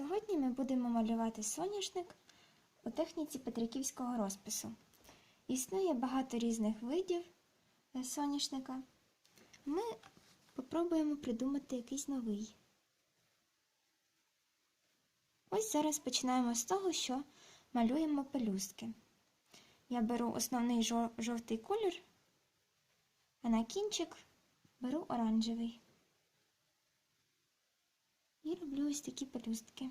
Сьогодні ми будемо малювати соняшник у техніці петриківського розпису. Існує багато різних видів е, соняшника. Ми спробуємо придумати якийсь новий. Ось зараз починаємо з того, що малюємо пелюстки. Я беру основний жовтий колір, а на кінчик беру оранжевий. І роблю ось такі пелюстки.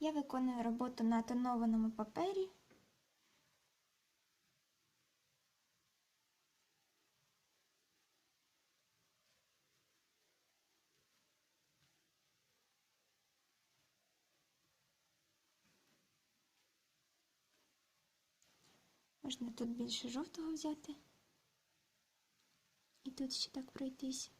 Я виконую роботу на тонованому папері. Можна тут більше жовтого взяти. І тут ще так пройтись.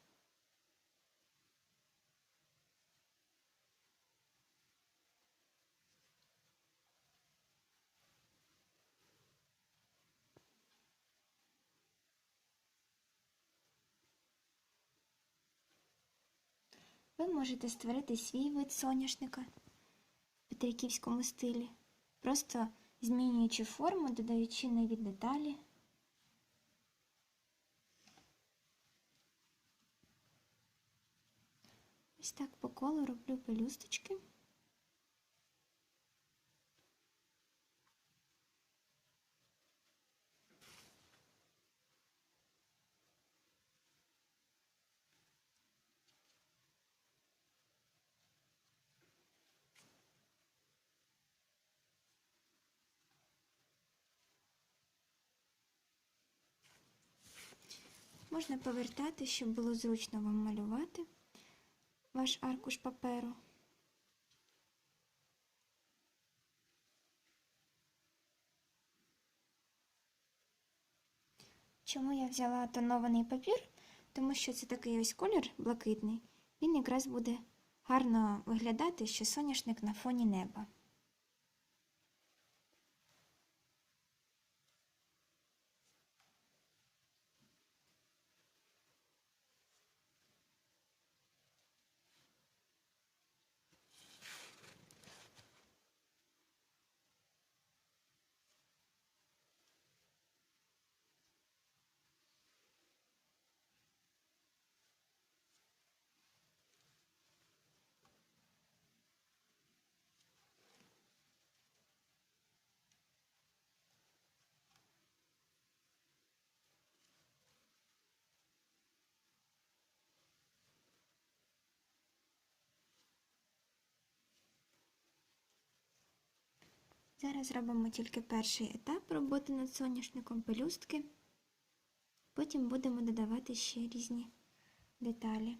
Ви можете створити свій вид соняшника в петриківському стилі, просто змінюючи форму, додаючи нові деталі. Ось так по колу роблю пелюсточки. Можна повертати, щоб було зручно вам малювати ваш аркуш паперу. Чому я взяла тонований папір? Тому що це такий ось колір блакитний. Він якраз буде гарно виглядати, що соняшник на фоні неба. Зараз робимо тільки перший етап роботи над соняшником пелюстки. Потім будемо додавати ще різні деталі.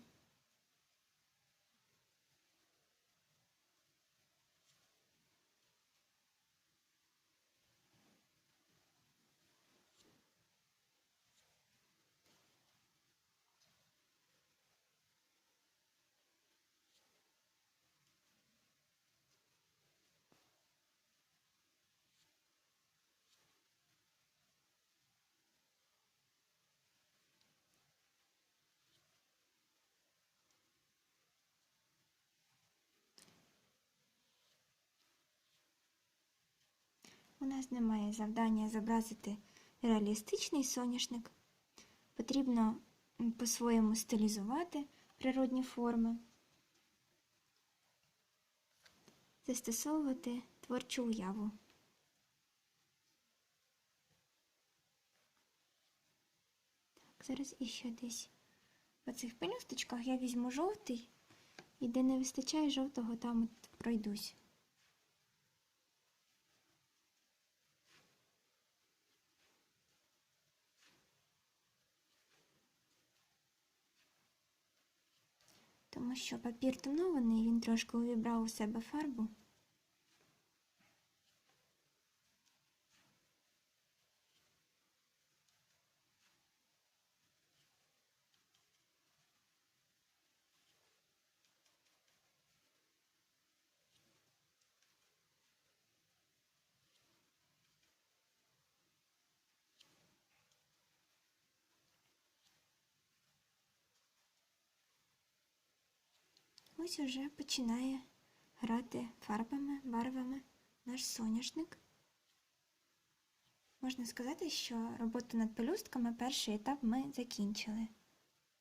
У нас немає завдання зобразити реалістичний соняшник. Потрібно по-своєму стилізувати природні форми, застосовувати творчу уяву. Так, зараз іще десь в цих пелюсточках я візьму жовтий і де не вистачає жовтого, там от пройдусь. Тому що папір тонований, він трошки увібрав у себе фарбу. Ось уже починає грати фарбами, барвами наш соняшник. Можна сказати, що роботу над пелюстками перший етап ми закінчили.